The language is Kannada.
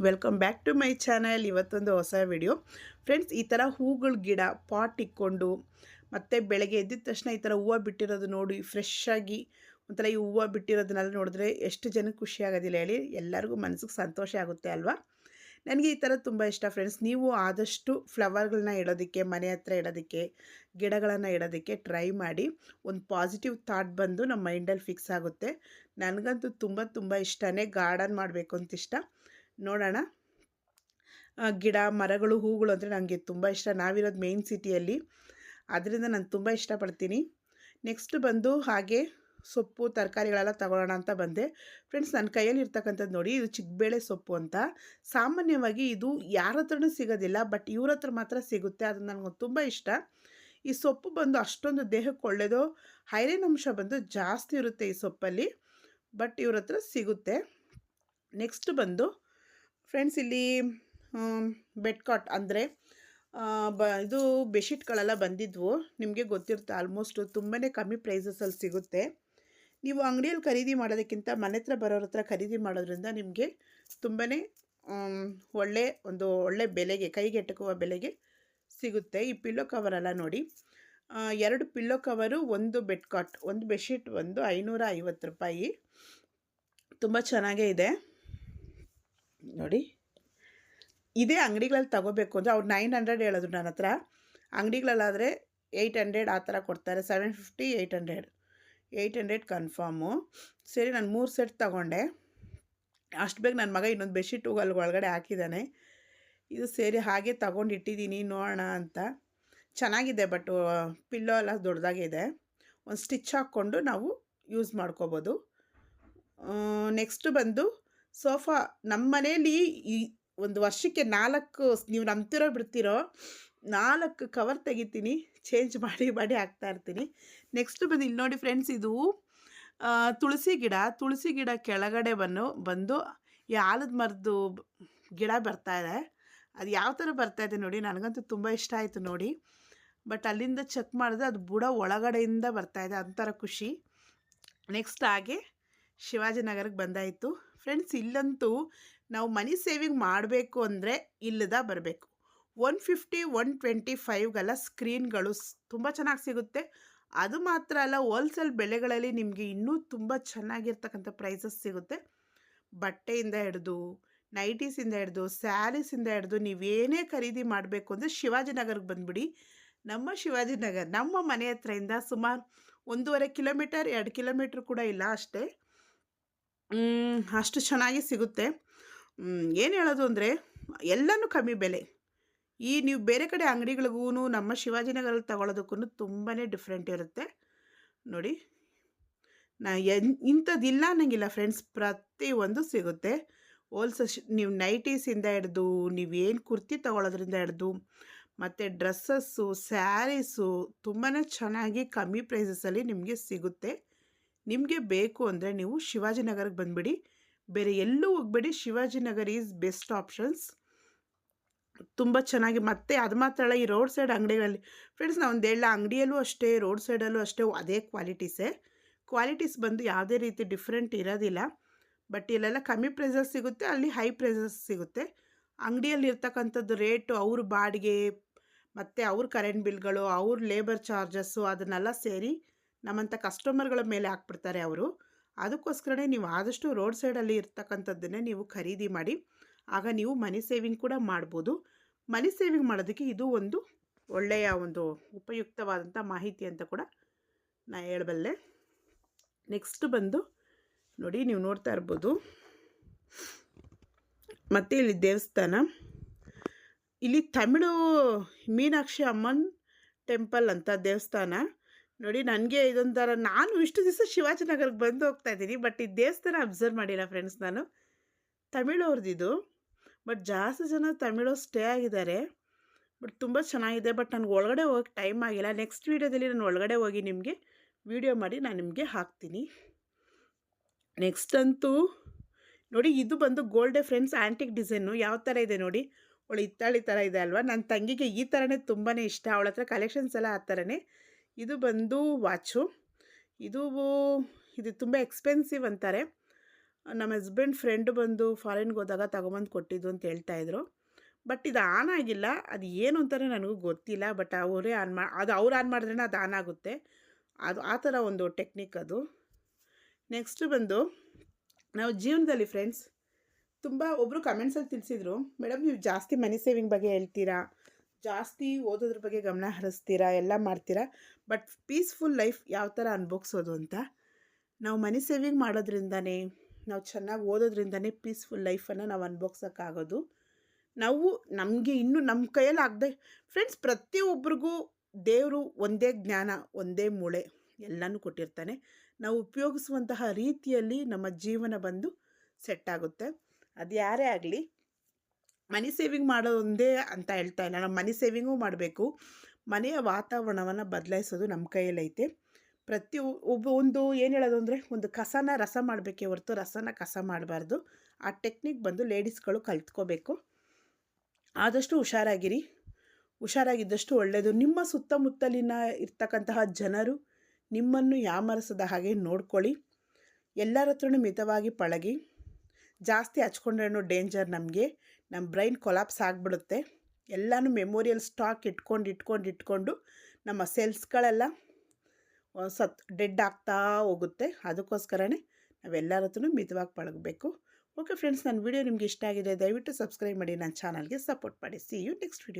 Welcome back to my channel ಇವತ್ತೊಂದು ಹೊಸ ವಿಡಿಯೋ ಫ್ರೆಂಡ್ಸ್ ಈ ಥರ ಹೂಗಳ ಗಿಡ ಪಾಟ್ ಇಕ್ಕೊಂಡು ಮತ್ತು ಬೆಳಗ್ಗೆ ಎದ್ದಿದ ತಕ್ಷಣ ಈ ಥರ ಹೂವು ಬಿಟ್ಟಿರೋದು ನೋಡಿ ಫ್ರೆಶ್ ಆಗಿ ಒಂಥರ ಈ ಹೂವು ಬಿಟ್ಟಿರೋದನ್ನೆಲ್ಲ ನೋಡಿದ್ರೆ ಎಷ್ಟು ಜನಕ್ಕೆ ಖುಷಿ ಆಗೋದಿಲ್ಲ ಹೇಳಿ. ಎಲ್ಲರಿಗೂ ಮನಸ್ಸಿಗೆ ಸಂತೋಷ ಆಗುತ್ತೆ ಅಲ್ವಾ? ನನಗೆ ಈ ಥರ ತುಂಬ ಇಷ್ಟ ಫ್ರೆಂಡ್ಸ್ ನೀವು ಆದಷ್ಟು ಫ್ಲವರ್ಗಳನ್ನ ಇಡೋದಕ್ಕೆ, ಮನೆ ಹತ್ರ ಇಡೋದಕ್ಕೆ, ಗಿಡಗಳನ್ನು ಇಡೋದಕ್ಕೆ ಟ್ರೈ ಮಾಡಿ ಒಂದು ಪಾಸಿಟಿವ್ ಥಾಟ್ ಬಂದು ನಮ್ಮ ಮೈಂಡಲ್ಲಿ ಫಿಕ್ಸ್ ಆಗುತ್ತೆ. ನನಗಂತೂ ತುಂಬ ತುಂಬ ಇಷ್ಟನೇ ಗಾರ್ಡನ್ ಮಾಡಬೇಕು ಅಂತ ಇಷ್ಟ. ನೋಡೋಣ. ಗಿಡ, ಮರಗಳು, ಹೂಗಳು ಅಂದರೆ ನನಗೆ ತುಂಬ ಇಷ್ಟ. ನಾವಿರೋದು ಮೇನ್ ಸಿಟಿಯಲ್ಲಿ ಅದರಿಂದ ನಾನು ತುಂಬ ಇಷ್ಟಪಡ್ತೀನಿ. ನೆಕ್ಸ್ಟ್ ಬಂದು ಹಾಗೆ ಸೊಪ್ಪು, ತರಕಾರಿಗಳೆಲ್ಲ ತಗೊಳ್ಳೋಣ ಅಂತ ಬಂದೆ. ಫ್ರೆಂಡ್ಸ್ ನನ್ನ ಕೈಯಲ್ಲಿ ಇರ್ತಕ್ಕಂಥದ್ದು ನೋಡಿ, ಇದು ಚಿಕ್ಕಬೇಳೆ ಸೊಪ್ಪು ಅಂತ. ಸಾಮಾನ್ಯವಾಗಿ ಇದು ಯಾರ ಹತ್ರನೂ ಸಿಗೋದಿಲ್ಲ ಬಟ್ ಇವ್ರ ಹತ್ರ ಮಾತ್ರ ಸಿಗುತ್ತೆ. ಅದು ನನಗೆ ತುಂಬ ಇಷ್ಟ. ಈ ಸೊಪ್ಪು ಬಂದು ಅಷ್ಟೊಂದು ದೇಹಕ್ಕೆ ಒಳ್ಳೆಯದು ಐರನ್ ಅಂಶ ಬಂದು ಜಾಸ್ತಿ ಇರುತ್ತೆ ಈ ಸೊಪ್ಪಲ್ಲಿ ಬಟ್ ಇವ್ರ ಹತ್ರ ಸಿಗುತ್ತೆ. ನೆಕ್ಸ್ಟ್ ಬಂದು ಫ್ರೆಂಡ್ಸ್ ಇಲ್ಲಿ ಬೆಡ್ ಕಾಟ್ ಅಂದರೆ ಬ, ಇದು ಬೆಡ್ಶೀಟ್ಗಳೆಲ್ಲ ಬಂದಿದ್ವು. ನಿಮಗೆ ಗೊತ್ತಿರುತ್ತೆ ಆಲ್ಮೋಸ್ಟು ತುಂಬಾ ಕಮ್ಮಿ ಪ್ರೈಸಸಲ್ಲಿ ಸಿಗುತ್ತೆ. ನೀವು ಅಂಗಡಿಯಲ್ಲಿ ಖರೀದಿ ಮಾಡೋದಕ್ಕಿಂತ ಮನೆ ಹತ್ರ ಬರೋರ ಹತ್ರ ಖರೀದಿ ಮಾಡೋದ್ರಿಂದ ನಿಮಗೆ ತುಂಬಾ ಒಳ್ಳೆ ಒಂದು ಒಳ್ಳೆ ಬೆಲೆಗೆ ಕೈಗೆಟಕುವ ಬೆಲೆಗೆ ಸಿಗುತ್ತೆ. ಈ ಪಿಲ್ಲೋ ಕವರೆಲ್ಲ ನೋಡಿ ಎರಡು ಪಿಲ್ಲೋ ಕವರು ಒಂದು ಬೆಡ್ ಕಾಟ್ ಒಂದು ಬೆಡ್ಶೀಟ್ ಒಂದು ಐನೂರ ಐವತ್ತು ರೂಪಾಯಿ. ತುಂಬ ಚೆನ್ನಾಗೇ ಇದೆ. ನೋಡಿ. ಇದೇ ಅಂಗಡಿಗಳಲ್ಲಿ ತಗೋಬೇಕು ಅಂದರೆ ಅವ್ರು ನೈನ್ ಹಂಡ್ರೆಡ್ ಹೇಳಿದ್ರು ನನ್ನ ಹತ್ರ. ಅಂಗಡಿಗಳಲ್ಲಾದರೆ ಏಯ್ಟ್ ಹಂಡ್ರೆಡ್ ಆ ಥರ ಕೊಡ್ತಾರೆ. Seven fifty eight hundred eight hundred confirm ಸರಿ, ನಾನು ಮೂರು ಸೆಟ್ ತಗೊಂಡೆ. ಅಷ್ಟು ಬೇಗ ನನ್ನ ಮಗ ಇನ್ನೊಂದು ಬೆಡ್ಶೀಟ್ ಅಲ್ಲಿ ಒಳಗಡೆ ಹಾಕಿದ್ದಾನೆ ಇದು ಸೇರಿ, ಹಾಗೆ ತಗೊಂಡು ಇಟ್ಟಿದ್ದೀನಿ ನೋಡೋಣ ಅಂತ. ಚೆನ್ನಾಗಿದೆ ಬಟ್ ಪಿಲ್ಲೋ ಎಲ್ಲ ದೊಡ್ಡದಾಗಿದೆ ಒಂದು ಸ್ಟಿಚ್ ಹಾಕ್ಕೊಂಡು ನಾವು ಯೂಸ್ ಮಾಡ್ಕೋಬೋದು. ನೆಕ್ಸ್ಟ್ ಬಂದು ಸೋಫಾ ನಮ್ಮ ಮನೇಲಿ ಈ ಒಂದು ವರ್ಷಕ್ಕೆ ನಾಲ್ಕು ನೀವು ನಂಬ್ತಿರೋ ಬಿಡ್ತಿರೋ ನಾಲ್ಕು ಕವರ್ ತೆಗಿತೀನಿ ಚೇಂಜ್ ಮಾಡಿ ಮಾಡಿ ಹಾಕ್ತಾ ಇರ್ತೀನಿ. ನೆಕ್ಸ್ಟ್ ಬಂದು ಇಲ್ಲಿ ನೋಡಿ ಫ್ರೆಂಡ್ಸ್ ಇದು ತುಳಸಿ ಗಿಡ ತುಳಸಿ ಗಿಡ ಕೆಳಗಡೆ ಬಂದು ಬಂದು ಈ ಆಲದ ಮರದ್ದು ಗಿಡ ಬರ್ತಾ ಇದೆ. ಅದು ಯಾವ ಥರ ಬರ್ತಾ ಇದೆ ನೋಡಿ, ನನಗಂತೂ ತುಂಬ ಇಷ್ಟ ಆಯಿತು ನೋಡಿ. ಬಟ್ ಅಲ್ಲಿಂದ ಚೆಕ್ ಮಾಡಿದ್ರೆ ಅದು ಬುಡ ಒಳಗಡೆಯಿಂದ ಬರ್ತಾ ಇದೆ, ಅಂಥರ ಖುಷಿ. ನೆಕ್ಸ್ಟ್ ಹಾಗೆ ಶಿವಾಜಿನಗರಕ್ಕೆ ಬಂದಾಯಿತು. ಫ್ರೆಂಡ್ಸ್ ಇಲ್ಲಂತೂ ನಾವು ಮನಿ ಸೇವಿಂಗ್ ಮಾಡಬೇಕು ಅಂದರೆ ಇಲ್ಲದ ಬರಬೇಕು. ಒನ್ ಫಿಫ್ಟಿ, ಒನ್ ಟ್ವೆಂಟಿ ಫೈವ್ಗೆಲ್ಲ ಸ್ಕ್ರೀನ್ಗಳು ತುಂಬ ಚೆನ್ನಾಗಿ ಸಿಗುತ್ತೆ. ಅದು ಮಾತ್ರ ಅಲ್ಲ, ಹೋಲ್ಸೇಲ್ ಬೆಲೆಗಳಲ್ಲಿ ನಿಮಗೆ ಇನ್ನೂ ತುಂಬ ಚೆನ್ನಾಗಿರ್ತಕ್ಕಂಥ ಪ್ರೈಸಸ್ ಸಿಗುತ್ತೆ. ಬಟ್ಟೆಯಿಂದ ಹಿಡಿದು, ನೈಟೀಸಿಂದ ಹಿಡಿದು, ಸ್ಯಾರೀಸಿಂದ ಹಿಡಿದು ನೀವೇನೇ ಖರೀದಿ ಮಾಡಬೇಕು ಅಂದರೆ ಶಿವಾಜಿನಗರ್ಗೆ ಬಂದುಬಿಡಿ. ನಮ್ಮ ಶಿವಾಜಿನಗರ್ ನಮ್ಮ ಮನೆ ಹತ್ರದಿಂದ ಸುಮಾರು ಒಂದೂವರೆ ಕಿಲೋಮೀಟರ್, ಎರಡು ಕಿಲೋಮೀಟ್ರ್ ಕೂಡ ಇಲ್ಲ ಅಷ್ಟೇ. ಅಷ್ಟು ಚೆನ್ನಾಗಿ ಸಿಗುತ್ತೆ. ಏನು ಹೇಳೋದು ಅಂದರೆ, ಎಲ್ಲನೂ ಕಮ್ಮಿ ಬೆಲೆ. ಈ ನೀವು ಬೇರೆ ಕಡೆ ಅಂಗಡಿಗಳಿಗೂ ನಮ್ಮ ಶಿವಾಜಿನಗರಲ್ಲಿ ತಗೊಳ್ಳೋದಕ್ಕೂ ತುಂಬಾ ಡಿಫ್ರೆಂಟ್ ಇರುತ್ತೆ. ನೋಡಿ, ನಾ ಎನ್, ಇಂಥದ್ದಿಲ್ಲ ಅನ್ನಂಗಿಲ್ಲ ಫ್ರೆಂಡ್ಸ್ ಪ್ರತಿಯೊಂದು ಸಿಗುತ್ತೆ. ಹೋಲ್ಸ ನೀವು ನೈಟೀಸಿಂದ ಹಿಡ್ದು ನೀವೇನು ಕುರ್ತಿ ತಗೊಳ್ಳೋದ್ರಿಂದ ಹಿಡ್ದು, ಮತ್ತು ಡ್ರೆಸ್ಸಸ್ಸು ಸ್ಯಾರೀಸು ತುಂಬಾ ಚೆನ್ನಾಗಿ ಕಮ್ಮಿ ಪ್ರೈಸಸಲ್ಲಿ ನಿಮಗೆ ಸಿಗುತ್ತೆ. ನಿಮಗೆ ಬೇಕು ಅಂದರೆ ನೀವು ಶಿವಾಜಿನಗರಕ್ಕೆ ಬಂದುಬಿಡಿ. ಬೇರೆ ಎಲ್ಲೂ ಹೋಗಬೇಡಿ. ಶಿವಾಜಿನಗರ್ ಈಸ್ ಬೆಸ್ಟ್ ಆಪ್ಷನ್ಸ್ ತುಂಬ ಚೆನ್ನಾಗಿ ಮತ್ತೆ ಅದು ಮಾತ್ರ ಅಲ್ಲ, ಈ ರೋಡ್ ಸೈಡ್ ಅಂಗಡಿಗಳಲ್ಲಿ ಫ್ರೆಂಡ್ಸ್ ನಾವು ಒಂದು ಹೇಳ ಅಂಗಡಿಯಲ್ಲೂ ಅಷ್ಟೇ ರೋಡ್ ಸೈಡಲ್ಲೂ ಅಷ್ಟೇ ಅದೇ ಕ್ವಾಲಿಟೀಸೇ ಕ್ವಾಲಿಟೀಸ್ ಬಂದು ಯಾವುದೇ ರೀತಿ ಡಿಫ್ರೆಂಟ್ ಇರೋದಿಲ್ಲ. ಬಟ್ ಇಲ್ಲೆಲ್ಲ ಕಮ್ಮಿ ಪ್ರೈಸಸ್ ಸಿಗುತ್ತೆ, ಅಲ್ಲಿ ಹೈ ಪ್ರೈಸಸ್ ಸಿಗುತ್ತೆ. ಅಂಗಡಿಯಲ್ಲಿ ಇರ್ತಕ್ಕಂಥದ್ದು ರೇಟು ಅವ್ರ ಬಾಡಿಗೆ, ಮತ್ತು ಅವ್ರ ಕರೆಂಟ್ ಬಿಲ್ಗಳು ಅವ್ರ ಲೇಬರ್ ಚಾರ್ಜಸ್ಸು ಅದನ್ನೆಲ್ಲ ಸೇರಿ ನಮ್ಮಂಥ ಕಸ್ಟಮರ್ಗಳ ಮೇಲೆ ಹಾಕ್ಬಿಡ್ತಾರೆ ಅವರು. ಅದಕ್ಕೋಸ್ಕರನೇ ನೀವು ಆದಷ್ಟು ರೋಡ್ ಸೈಡಲ್ಲಿ ಇರ್ತಕ್ಕಂಥದ್ದನ್ನೇ ನೀವು ಖರೀದಿ ಮಾಡಿ, ಆಗ ನೀವು ಮನಿ ಸೇವಿಂಗ್ ಕೂಡ ಮಾಡ್ಬೋದು. ಮನಿ ಸೇವಿಂಗ್ ಮಾಡೋದಕ್ಕೆ ಇದು ಒಂದು ಒಳ್ಳೆಯ ಒಂದು ಉಪಯುಕ್ತವಾದಂಥ ಮಾಹಿತಿ ಅಂತ ಕೂಡ ನಾ ಹೇಳಬಲ್ಲೆ. ನೆಕ್ಸ್ಟ್ ಬಂದು ನೋಡಿ ನೀವು ನೋಡ್ತಾ ಇರ್ಬೋದು. ಮತ್ತು ಇಲ್ಲಿ ದೇವಸ್ಥಾನ. ಇಲ್ಲಿ ತಮಿಳು ಮೀನಾಕ್ಷಿ ಅಮ್ಮನ್ ಟೆಂಪಲ್ ಅಂತ ದೇವಸ್ಥಾನ. ನೋಡಿ, ನನಗೆ ಇದೊಂಥರ ನಾನು ಇಷ್ಟು ದಿವಸ ಶಿವಾಜಿನಗರಕ್ಕೆ ಬಂದು ಹೋಗ್ತಾ ಇದ್ದೀನಿ. ಬಟ್ ಈ ದೇವಸ್ಥಾನ ಅಬ್ಸರ್ವ್ ಮಾಡಿಲ್ಲ ಫ್ರೆಂಡ್ಸ್ ನಾನು. ತಮಿಳು ಇದು ಬಟ್ ಜಾಸ್ತಿ ಜನ ತಮಿಳು ಸ್ಟೇ ಆಗಿದ್ದಾರೆ. ಬಟ್ ತುಂಬ ಚೆನ್ನಾಗಿದೆ. ಬಟ್ ನನಗೆ ಒಳಗಡೆ ಹೋಗಕ್ಕೆ ಟೈಮ್ ಆಗಿಲ್ಲ. ನೆಕ್ಸ್ಟ್ ವೀಡಿಯೋದಲ್ಲಿ ನಾನು ಒಳಗಡೆ ಹೋಗಿ ನಿಮಗೆ ವಿಡಿಯೋ ಮಾಡಿ ನಾನು ನಿಮಗೆ ಹಾಕ್ತೀನಿ. ನೆಕ್ಸ್ಟ್ ಅಂತೂ ನೋಡಿ, ಇದು ಬಂದು ಗೋಲ್ಡೆ ಫ್ರೆಂಡ್ಸ್ ಆ್ಯಂಟಿಕ್ ಡಿಸೈನು ಯಾವ ಥರ ಇದೆ ನೋಡಿ. ಅವಳು ಹಿತ್ತಾಳಿ ಥರ ಇದೆ ಅಲ್ವಾ? ನನ್ನ ತಂಗಿಗೆ ಈ ಥರನೇ ತುಂಬಾ ಇಷ್ಟ. ಅವಳ ಹತ್ರ ಕಲೆಕ್ಷನ್ಸ್ ಎಲ್ಲ ಆ ಥರನೇ ಇದು ಬಂದು ವಾಚು. ಇದು ಇದು ತುಂಬ ಎಕ್ಸ್ಪೆನ್ಸಿವ್ ಅಂತಾರೆ. ನಮ್ಮ ಹಸ್ಬೆಂಡ್ ಫ್ರೆಂಡ್ ಬಂದು ಫಾರಿನ್ಗೆ ಹೋದಾಗ ತಗೊಂಬಂದು ಕೊಟ್ಟಿದ್ದು ಅಂತ ಹೇಳ್ತಾಯಿದ್ರು ಬಟ್ ಇದು ಆನ್ ಆಗಿಲ್ಲ. ಅದು ಏನು ಅಂತಲೇ ನನಗೂ ಗೊತ್ತಿಲ್ಲ. ಬಟ್ ಅವರೇ ಆನ್ ಮಾ, ಅದು ಅವ್ರು ಆನ್ ಮಾಡಿದ್ರೇ ಅದು ಆನ್ ಆಗುತ್ತೆ. ಅದು ಆ ಥರ ಒಂದು ಟೆಕ್ನಿಕ್ ಅದು. ನೆಕ್ಸ್ಟ್ ಬಂದು, ನಾವು ಜೀವನದಲ್ಲಿ ಫ್ರೆಂಡ್ಸ್ ತುಂಬ ಒಬ್ಬರು ಕಮೆಂಟ್ಸಲ್ಲಿ ತಿಳಿಸಿದ್ರು ಮೇಡಮ್ ನೀವು ಜಾಸ್ತಿ ಮನಿ ಸೇವಿಂಗ್ ಬಗ್ಗೆ ಹೇಳ್ತೀರಾ? ಜಾಸ್ತಿ ಓದೋದ್ರ ಬಗ್ಗೆ ಗಮನ ಹರಿಸ್ತೀರಾ, ಎಲ್ಲ ಮಾಡ್ತೀರಾ? ಬಟ್ ಪೀಸ್ಫುಲ್ ಲೈಫ್ ಯಾವ ಥರ ಅನ್ಭೋಗ್ಸೋದು ಅಂತ. ನಾವು ಮನಿ ಸೇವಿಂಗ್ ಮಾಡೋದ್ರಿಂದನೇ, ನಾವು ಚೆನ್ನಾಗಿ ಓದೋದ್ರಿಂದನೇ ಪೀಸ್ಫುಲ್ ಲೈಫನ್ನು ನಾವು ಅನ್ಭೋಗ್ಸೋಕ್ಕಾಗೋದು ನಾವು ನಮಗೆ ಇನ್ನೂ ನಮ್ಮ ಕೈಯಲ್ಲಿ ಆಗದೆ, ಫ್ರೆಂಡ್ಸ್ ಪ್ರತಿಯೊಬ್ಬರಿಗೂ ದೇವರು ಒಂದೇ ಜ್ಞಾನ, ಒಂದೇ ಮೂಳೆ ಎಲ್ಲನೂ ಕೊಟ್ಟಿರ್ತಾನೆ. ನಾವು ಉಪಯೋಗಿಸುವಂತಹ ರೀತಿಯಲ್ಲಿ ನಮ್ಮ ಜೀವನ ಬಂದು ಸೆಟ್ ಆಗುತ್ತೆ. ಅದು ಯಾರೇ ಆಗಲಿ ಮನಿ ಸೇವಿಂಗ್ ಮಾಡೋದೊಂದೇ ಅಂತ ಹೇಳ್ತಾ ಇಲ್ಲ. ನಾವು ಮನಿ ಸೇವಿಂಗೂ ಮಾಡಬೇಕು. ಮನೆಯ ವಾತಾವರಣವನ್ನು ಬದಲಾಯಿಸೋದು ನಮ್ಮ ಕೈಯಲ್ಲೈತೆ ಪ್ರತಿ ಒಬ್ಬ ಒಂದು ಏನು ಹೇಳೋದು ಅಂದರೆ ಒಂದು ಕಸನ ರಸ ಮಾಡಬೇಕೇ ಹೊರತು ರಸನ ಕಸ ಮಾಡಬಾರ್ದು. ಆ ಟೆಕ್ನಿಕ್ ಬಂದು ಲೇಡೀಸ್ಗಳು ಕಲ್ತ್ಕೋಬೇಕು. ಆದಷ್ಟು ಹುಷಾರಾಗಿರಿ. ಹುಷಾರಾಗಿದ್ದಷ್ಟು ಒಳ್ಳೆಯದು ನಿಮ್ಮ ಸುತ್ತಮುತ್ತಲಿನ ಇರ್ತಕ್ಕಂತಹ ಜನರು ನಿಮ್ಮನ್ನು ಯಾಮರಸದ ಹಾಗೆ ನೋಡ್ಕೊಳ್ಳಿ. ಎಲ್ಲರ ಹತ್ರನೂ ಮಿತವಾಗಿ ಪಳಗಿ. ಜಾಸ್ತಿ ಹಚ್ಕೊಂಡ್ರೇನೋ ಡೇಂಜರ್ ನಮಗೆ. ನಮ್ಮ ಬ್ರೈನ್ ಕೊಲಾಪ್ಸ್ ಆಗಿಬಿಡುತ್ತೆ. ಎಲ್ಲನೂ ಮೆಮೊರಿಯಲ್ ಸ್ಟಾಕ್ ಇಟ್ಕೊಂಡು ಇಟ್ಕೊಂಡು ಇಟ್ಕೊಂಡು ನಮ್ಮ ಸೆಲ್ಸ್ಗಳೆಲ್ಲ ಸತ್ ಡೆಡ್ ಆಗ್ತಾ ಹೋಗುತ್ತೆ. ಅದಕ್ಕೋಸ್ಕರನೇ ನಾವೆಲ್ಲರ ಹತ್ರನೂ ಮಿತವಾಗಿ ಪಳಗಬೇಕು. ಓಕೆ ಫ್ರೆಂಡ್ಸ್ ನನ್ನ ವಿಡಿಯೋ ನಿಮ್ಗೆ ಇಷ್ಟ ಆಗಿದೆ, ದಯವಿಟ್ಟು ಸಬ್ಸ್ಕ್ರೈಬ್ ಮಾಡಿ ನನ್ನ ಚಾನಲ್ಗೆ ಸಪೋರ್ಟ್ ಮಾಡಿ. C you next video